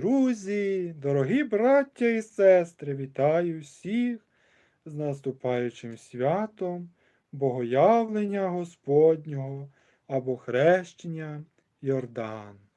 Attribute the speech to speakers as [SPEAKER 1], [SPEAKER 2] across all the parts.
[SPEAKER 1] Друзі, дорогі браття і сестри, вітаю всіх з наступаючим святом Богоявлення Господнього або хрещення Йордан.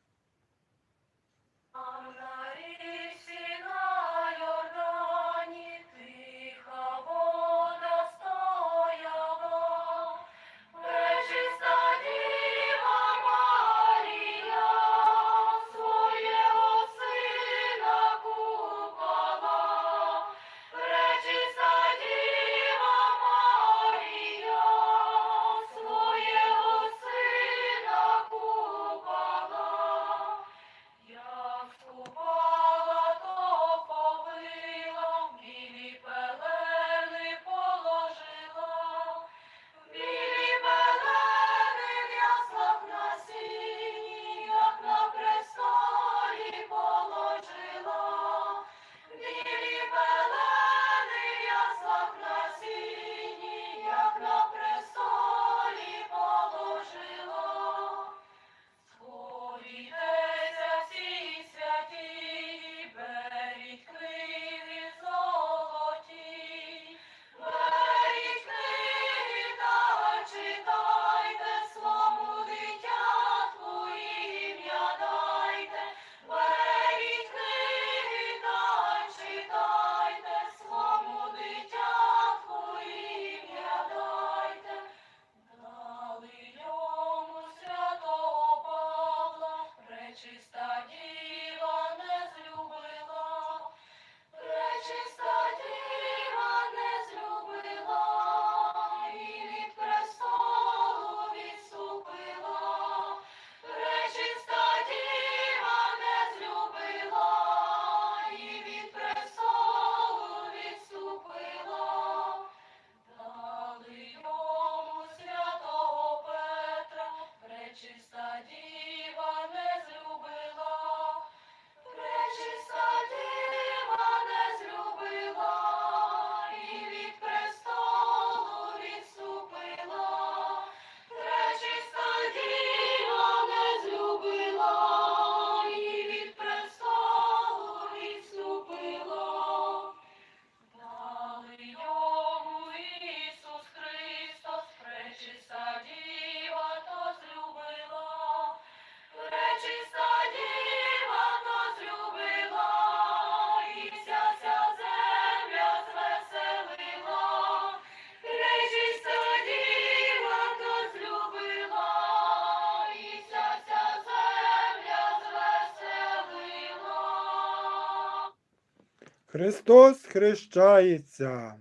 [SPEAKER 2] Христос
[SPEAKER 1] хрещається.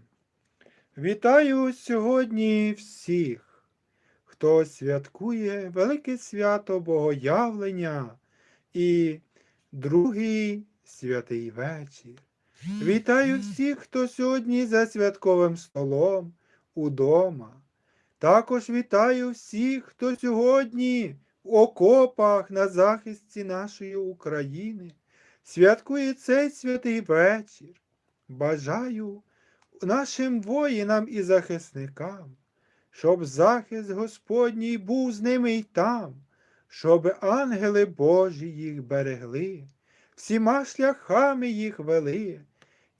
[SPEAKER 1] Вітаю сьогодні всіх, хто святкує велике свято Богоявлення і другий святий вечір. Вітаю всіх, хто сьогодні за святковим столом удома. Також вітаю всіх, хто сьогодні в окопах на захисті нашої України святкує цей святий вечір. Бажаю нашим воїнам і захисникам, щоб захист Господній був з ними й там, щоб ангели Божі їх берегли, всіма шляхами їх вели,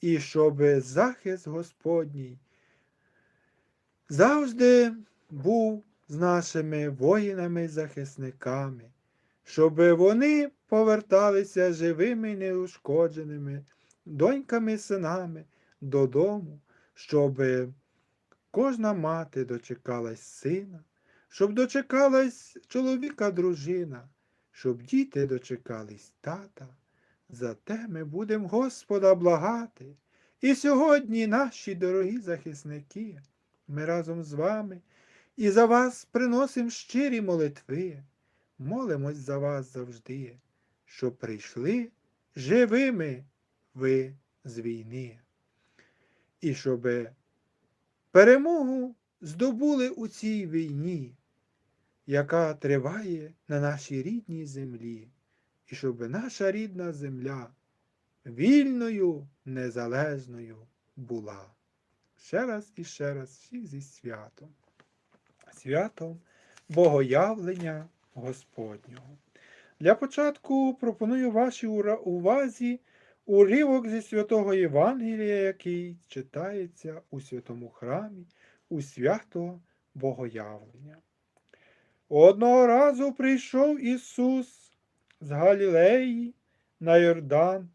[SPEAKER 1] і щоб захист Господній завжди був з нашими воїнами-захисниками, щоб вони поверталися живими і неушкодженими доньками, синами додому, щоб кожна мати дочекалась сина, щоб дочекалась чоловіка дружина, щоб діти дочекались тата. Зате ми будемо Господа благати. І сьогодні, наші дорогі захисники, ми разом з вами і за вас приносимо щирі молитви, молимось за вас завжди, щоб прийшли живими ви з війни. І щоб перемогу здобули у цій війні, яка триває на нашій рідній землі, і щоб наша рідна земля вільною, незалежною була. Ще раз і ще раз всіх зі святом. Святом Богоявлення Господнього.
[SPEAKER 2] Для початку пропоную вашій увазі уривок зі святого Євангелія, який читається у святому храмі у свято Богоявлення. Одного разу прийшов Ісус з Галілеї на Йордан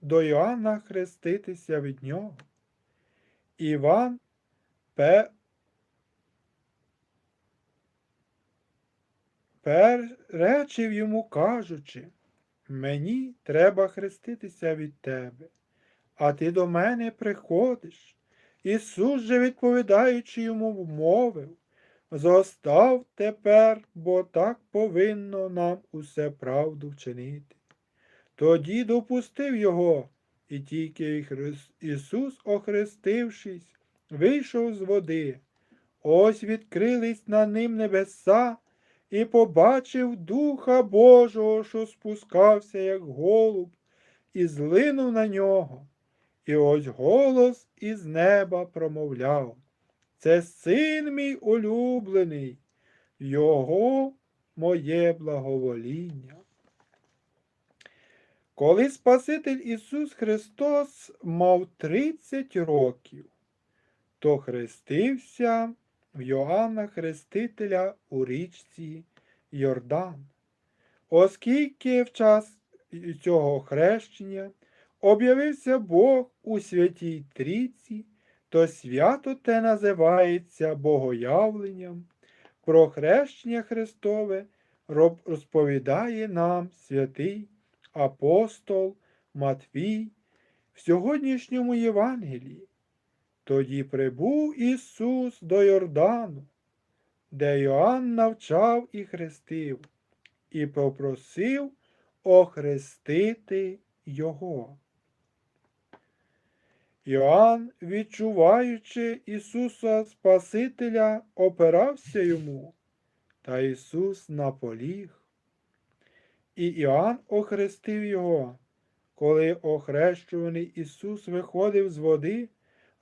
[SPEAKER 2] до Іоанна хреститися від нього. Іван перечив йому, кажучи, мені треба хреститися від тебе, а ти до мене приходиш. Ісус же, відповідаючи йому, мовив, зостав тепер, бо так повинно нам усе правду вчинити. Тоді допустив його, і тільки Ісус, охрестившись, вийшов з води. Ось відкрились на ним небеса, і побачив Духа Божого, що спускався, як голуб, і злинув на нього. І ось голос із неба промовляв. Це син мій улюблений, його моє благовоління. Коли Спаситель Ісус Христос мав 30 років, то хрестився в Йоанна Хрестителя у річці Йордан. Оскільки в час цього хрещення об'явився Бог у святій Трійці, то свято те називається Богоявленням. Про хрещення Христове розповідає нам святий апостол Матвій в сьогоднішньому Євангелії. Тоді прибув Ісус до Йордану, де Йоанн навчав і хрестив, і попросив охрестити Його. Йоанн, відчуваючи Ісуса Спасителя, опирався йому, та Ісус наполіг. І Іоанн охрестив його. Коли охрещуваний Ісус виходив з води,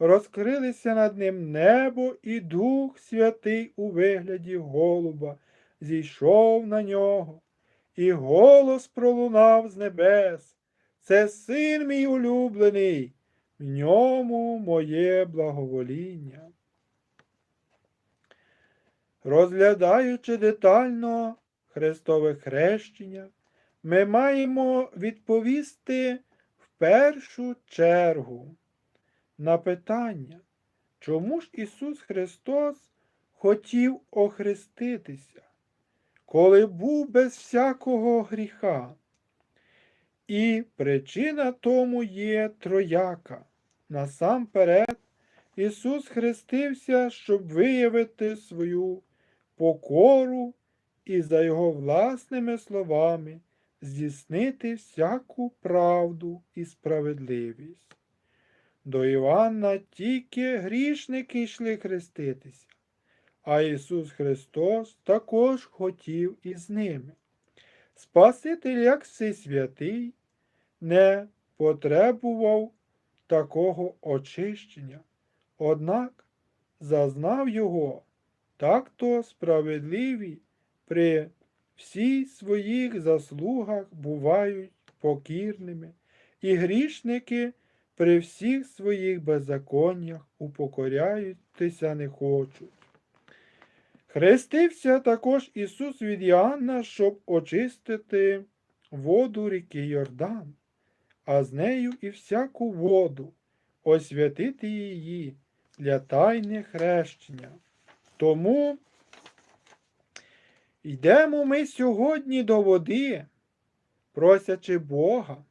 [SPEAKER 2] розкрилися над ним небо і Дух Святий у вигляді голуба зійшов на нього, і голос пролунав з небес. Це син мій улюблений, в ньому моє благовоління. Розглядаючи детально Христове хрещення, ми маємо відповісти в першу чергу на питання, чому ж Ісус Христос хотів охреститися, коли був без всякого гріха. І причина тому є трояка. Насамперед, Ісус хрестився, щоб виявити свою покору і за Його власними словами здійснити всяку правду і справедливість. До Івана тільки грішники йшли хреститися, а Ісус Христос також хотів із ними. Спаситель, як всесвятий, не потребував такого очищення, однак зазнав його так-то справедливі при всіх своїх заслугах бувають покірними, і грішники при всіх своїх беззаконнях упокоряютися не хочуть. Хрестився також Ісус від Іоанна, щоб очистити воду ріки Йордан, а з нею і всяку воду, освятити її для тайне хрещення. Тому йдемо ми сьогодні до води, просячи Бога,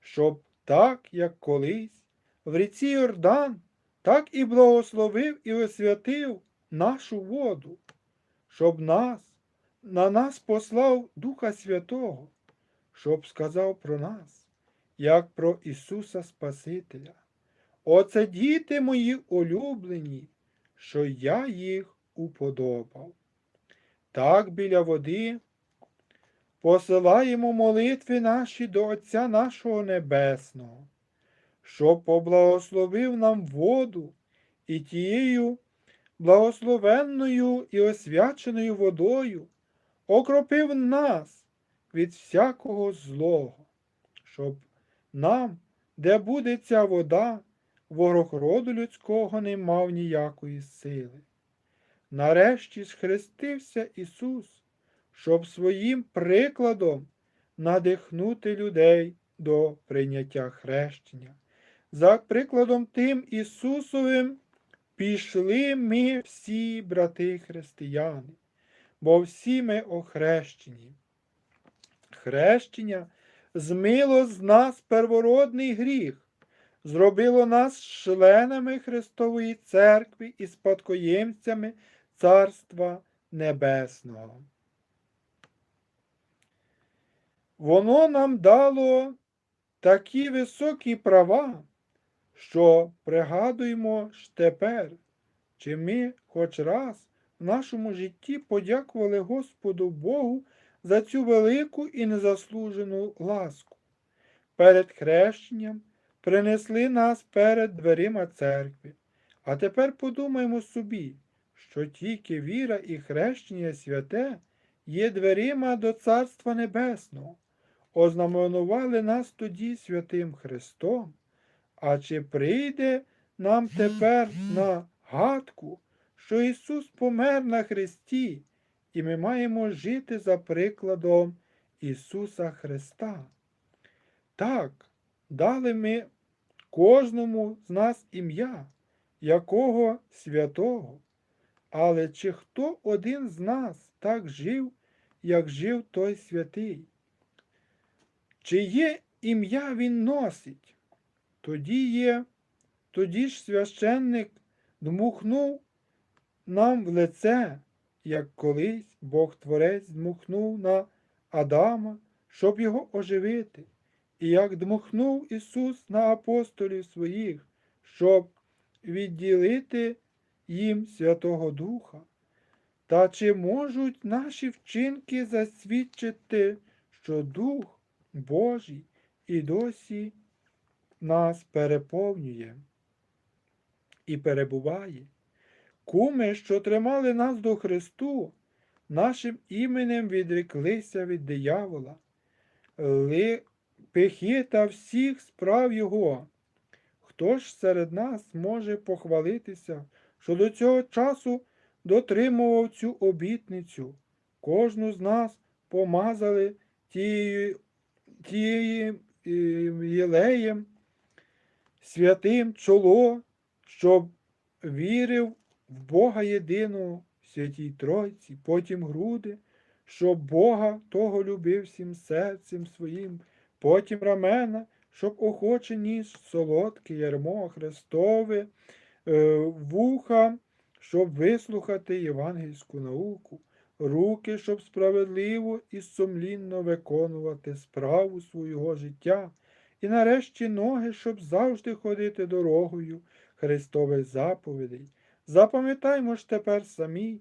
[SPEAKER 2] щоб так, як колись, в ріці Йордан, так і благословив і освятив нашу воду, щоб нас, на нас послав Духа Святого, щоб сказав про нас, як про Ісуса Спасителя. Оце діти мої улюблені, що я їх уподобав. Так біля води посилаємо молитви наші до Отця нашого Небесного, щоб поблагословив нам воду і тією благословенною і освяченою водою окропив нас від всякого злого, щоб нам, де буде ця вода, ворог роду людського не мав ніякої сили. Нарешті ж хрестився Ісус, щоб своїм прикладом надихнути людей до прийняття хрещення. За прикладом тим Ісусовим пішли ми всі брати християни, бо всі ми охрещені. Хрещення змило з нас первородний гріх, зробило нас членами Христової Церкви і спадкоємцями Царства Небесного. Воно нам дало такі високі права, що пригадуємо ж тепер, чи ми хоч раз в нашому житті подякували Господу Богу за цю велику і незаслужену ласку. Перед хрещенням принесли нас перед дверима церкви. А тепер подумаймо собі, що тільки віра і хрещення святе є дверима до Царства Небесного, ознаменували нас тоді святим Христом. А чи прийде нам тепер на гадку, що Ісус помер на Христі, і ми маємо жити за прикладом Ісуса Христа? Так, дали ми кожному з нас ім'я, якого святого. Але чи хто один з нас так жив, як жив той святий? Чи є ім'я він носить? Тоді є, тоді ж священник дмухнув нам в лице, як колись Бог Творець дмухнув на Адама, щоб його оживити, і як дмухнув Ісус на апостолів своїх, щоб відділити їм Святого Духа. Та чи можуть наші вчинки засвідчити, що Дух Божий і досі нас переповнює і перебуває? Куми, що тримали нас до Христу, нашим іменем відреклися від диявола, пихи та всіх справ Його. Хто ж серед нас може похвалитися, що до цього часу дотримував цю обітницю? Кожну з нас помазали тією, тією е, єлеєм, святим чоло, щоб вірив в Бога єдиного, святій Тройці, потім груди, щоб Бога того любив всім серцем своїм, потім рамена, щоб охоче ніс солодке ярмо Христове, е, вуха, щоб вислухати євангельську науку, руки, щоб справедливо і сумлінно виконувати справу свого життя, і нарешті ноги, щоб завжди ходити дорогою Христових заповідей. Запам'ятаймо ж тепер самі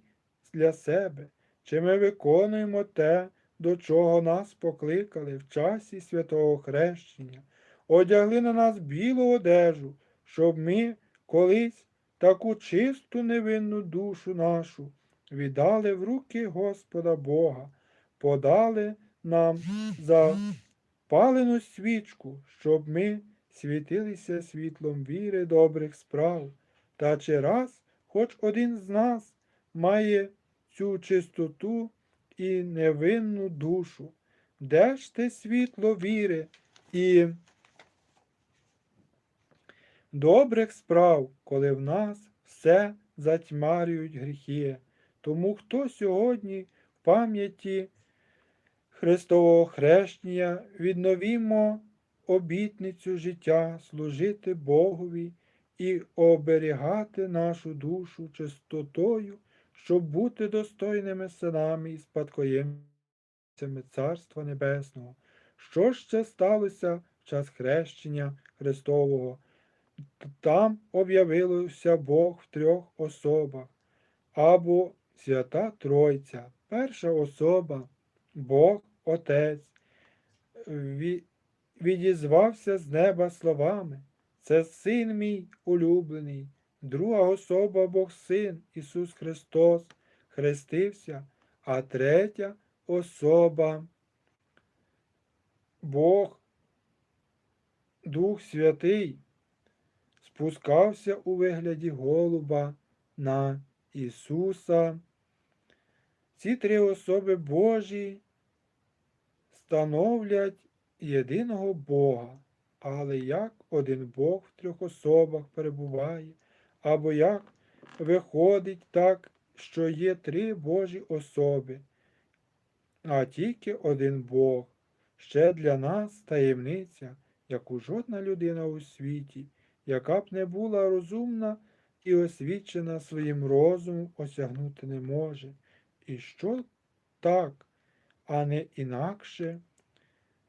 [SPEAKER 2] для себе, чи ми виконуємо те, до чого нас покликали в часі святого хрещення, одягли на нас білу одежу, щоб ми колись таку чисту невинну душу нашу віддали в руки Господа Бога, подали нам запалену свічку, щоб ми світилися світлом віри добрих справ. Та чи раз хоч один з нас має цю чистоту і невинну душу, де ж те світло віри і добрих справ, коли в нас все затьмарюють гріхи. Тому хто сьогодні в пам'яті Христового хрещення відновімо обітницю життя, служити Богові і оберігати нашу душу чистотою, щоб бути достойними синами і спадкоємцями Царства Небесного. Що це сталося в час хрещення Христового? Там об'явився Бог в трьох особах, або Свята Тройця, перша особа, Бог Отець, відізвався з неба словами. Це син мій улюблений, друга особа Бог Син Ісус Христос хрестився, а третя особа Бог, Дух Святий, спускався у вигляді голуба на Ісуса. Ці три особи Божі становлять єдиного Бога, але як один Бог в трьох особах перебуває, або як виходить так, що є три Божі особи, а тільки один Бог, ще для нас таємниця, яку жодна людина у світі, яка б не була розумна і освічена своїм розумом, осягнути не може. І що так, а не інакше,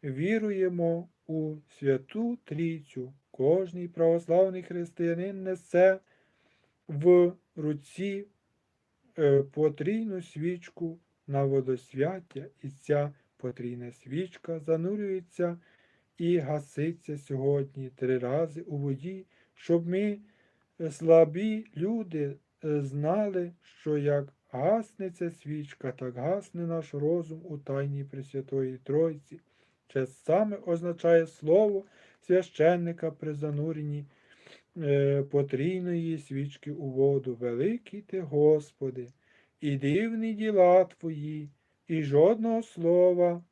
[SPEAKER 2] віруємо у Святу Трійцю. Кожний православний християнин несе в руці е, потрійну свічку на водосвяття, і ця потрійна свічка занурюється і гаситься сьогодні три рази у воді, щоб ми, слабі люди, е, знали, що як гасне ця свічка, так гасне наш розум у тайні Пресвятої Тройці. Це саме означає слово священника при зануренні е, потрійної свічки у воду. Великий ти, Господи, і дивні діла Твої, і жодного слова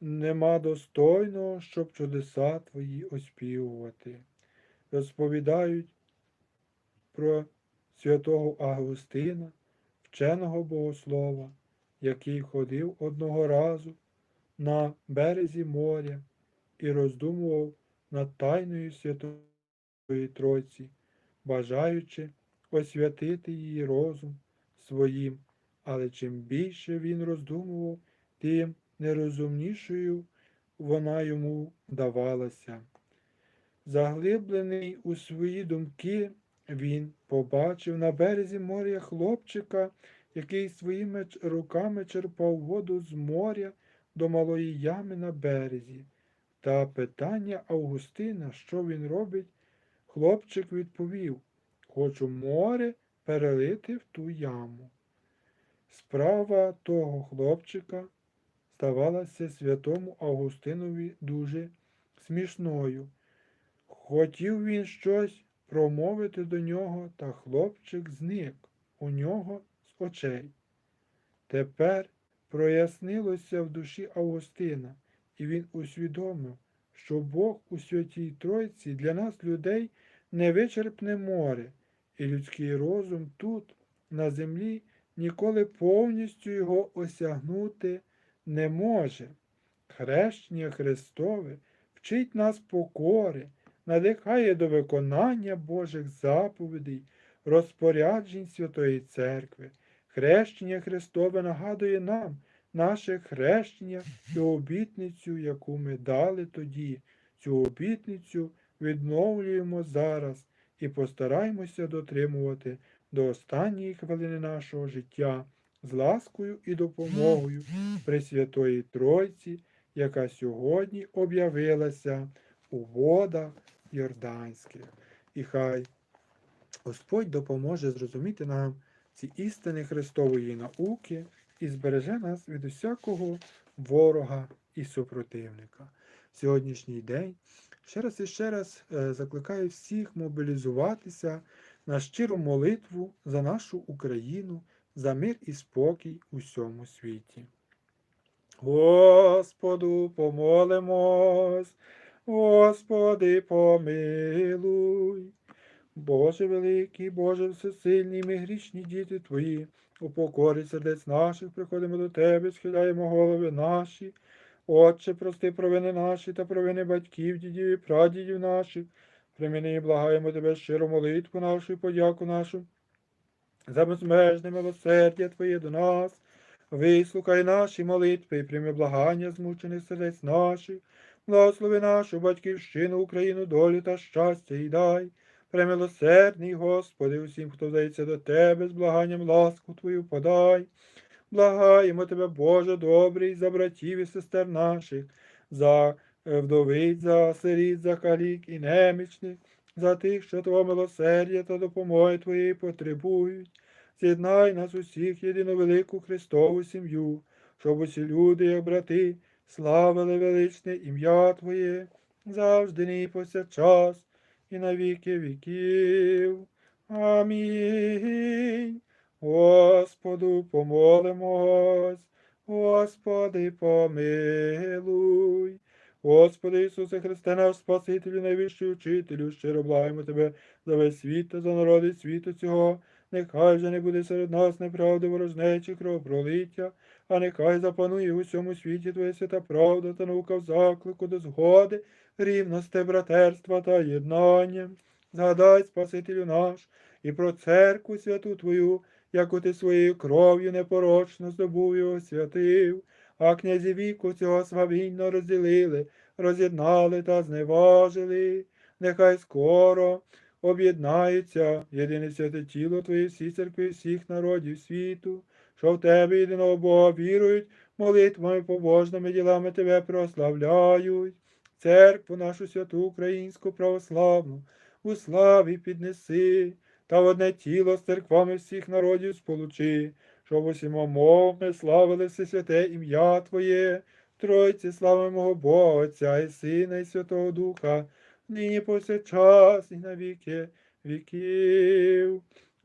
[SPEAKER 2] нема достойного, щоб чудеса Твої оспівувати. Розповідають про святого Августина, вченого богослова, який ходив одного разу на березі моря і роздумував над тайною Святої Тройці, бажаючи освятити її розум своїм, але чим більше він роздумував, тим нерозумнішою вона йому давалася. Заглиблений у свої думки, він побачив на березі моря хлопчика, який своїми руками черпав воду з моря до малої ями на березі. Та питання Августина, що він робить, хлопчик відповів Хочу море перелити в ту яму. Справа того хлопчика здавалася святому Августинові дуже смішною. Хотів він щось промовити до нього, та хлопчик зник у нього з очей. Тепер прояснилося в душі Августина, і він усвідомив, що Бог у Святій Тройці для нас, людей, невичерпне море, і людський розум тут, на землі, ніколи повністю його осягнути не може. Хрещення Христове вчить нас покори, надихає до виконання Божих заповідей, розпоряджень Святої Церкви. Хрещення Христове нагадує нам наше хрещення і обітницю, яку ми дали тоді. Цю обітницю відновлюємо зараз і постараємося дотримувати до останньої хвилини нашого життя з ласкою і допомогою Пресвятої Тройці, яка сьогодні об'явилася у водах Йорданських. І хай Господь допоможе зрозуміти нам ці істини Христової науки і збереже нас від усякого ворога і супротивника. В Сьогоднішній день ще раз і ще раз е, закликаю всіх мобілізуватися на щиру молитву за нашу Україну, за мир і спокій у всьому світі. Господу помолимось, Господи помилуй. Боже великий, Боже всесильний, ми грішні діти Твої, у покорі сердець наших приходимо до Тебе, схиляємо голови наші. Отче, прости провини наші та провини батьків, дідів і прадідів наших. Приміни і благаємо Тебе щиру молитву нашу і подяку нашу. За безмежне милосердя Твоє до нас. Вислухай наші молитви і прийми благання змучених сердець наших. Благослови нашу батьківщину, Україну, долю та щастя і дай. Премилосердний, Господи, усім, хто вдається до Тебе, з благанням ласку Твою подай. Благаємо Тебе, Боже добрий, за братів і сестер наших, за е, вдовиць, за сиріт, за калік і немічних, за тих, що Твого милосердя та допомоги Твоєї потребують. З'єднай нас усіх єдину велику Христову сім'ю, щоб усі люди, як брати, славили величне ім'я Твоє, завжди нині і повсякчас, і на віки віків. Амінь. Господу помолимось, Господи помилуй. Господи Ісусе Христе, наш Спасителю, найвищий учителю, щиро благаємо Тебе за весь світ та за народи світу цього. Нехай же не буде серед нас неправди ворожнечі кровопролиття, а нехай запанує у всьому світі Твоя свята правда та наука в заклику до згоди, рівності, братерства та єднання. Згадай, Спасителю наш, і про церкву святу Твою, яку ти своєю кров'ю непорочно здобув і освятив, а князі віку цього свавільно розділили, роз'єднали та зневажили. Нехай скоро об'єднаються єдине святе тіло Твоє всі церкви всіх народів світу, що в Тебе єдиного Бога вірують, молитвами побожними ділами Тебе прославляють. Церкву нашу святу українську православну, у славі піднеси, та в одне тіло з церквами всіх народів сполучи, щоб усіма мовами славили все святе ім'я Твоє, Тройці славимого Бога, Отця і Сина, і Святого Духа, нині повсякчас і на віки віків.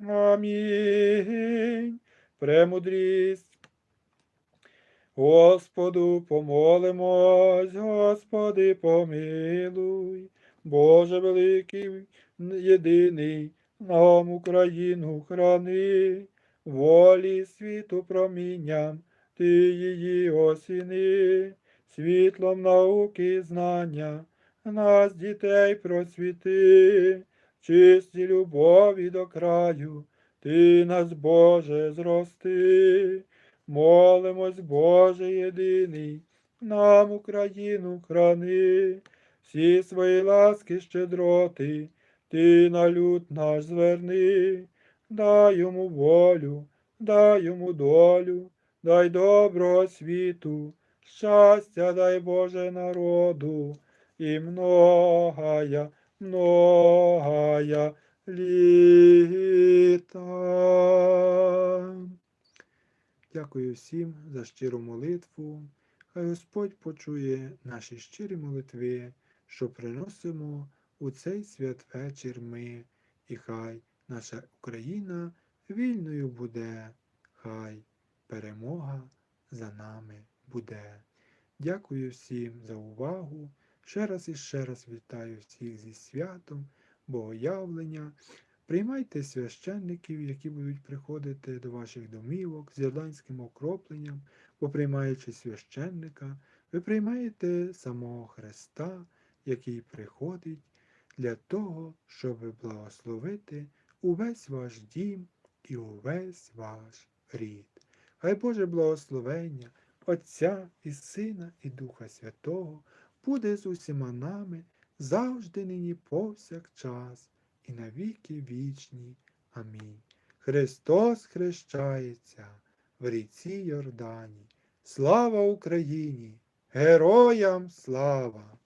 [SPEAKER 2] Амінь. Премудрість. Господу помолимось, Господи помилуй, Боже великий, єдиний, нам Україну храни, волі світу промінням, ти її осіни, світлом науки знання, нас дітей просвіти, чисті любові до краю, ти нас, Боже, зрости. Молимось, Боже єдиний, нам Україну храни, всі свої ласки щедроти, ти на люд наш зверни, дай йому волю, дай йому долю, дай доброго світу, щастя дай Боже народу, і многая, многая літа. Дякую всім за щиру молитву. Хай Господь почує наші щирі молитви, що приносимо у цей святвечір ми, і хай наша Україна вільною буде, хай перемога за нами буде. Дякую всім за увагу. Ще раз і ще раз вітаю всіх зі святом, Богоявлення. Приймайте священників, які будуть приходити до ваших домівок з ірландським окропленням, бо приймаючи священника, ви приймаєте самого Христа, який приходить для того, щоб благословити увесь ваш дім і увесь ваш рід. Хай Боже благословення Отця і Сина і Духа Святого буде з усіма нами завжди нині повсякчас і на віки вічні. Амінь. Христос хрещається в ріці Йордані. Слава Україні! Героям слава!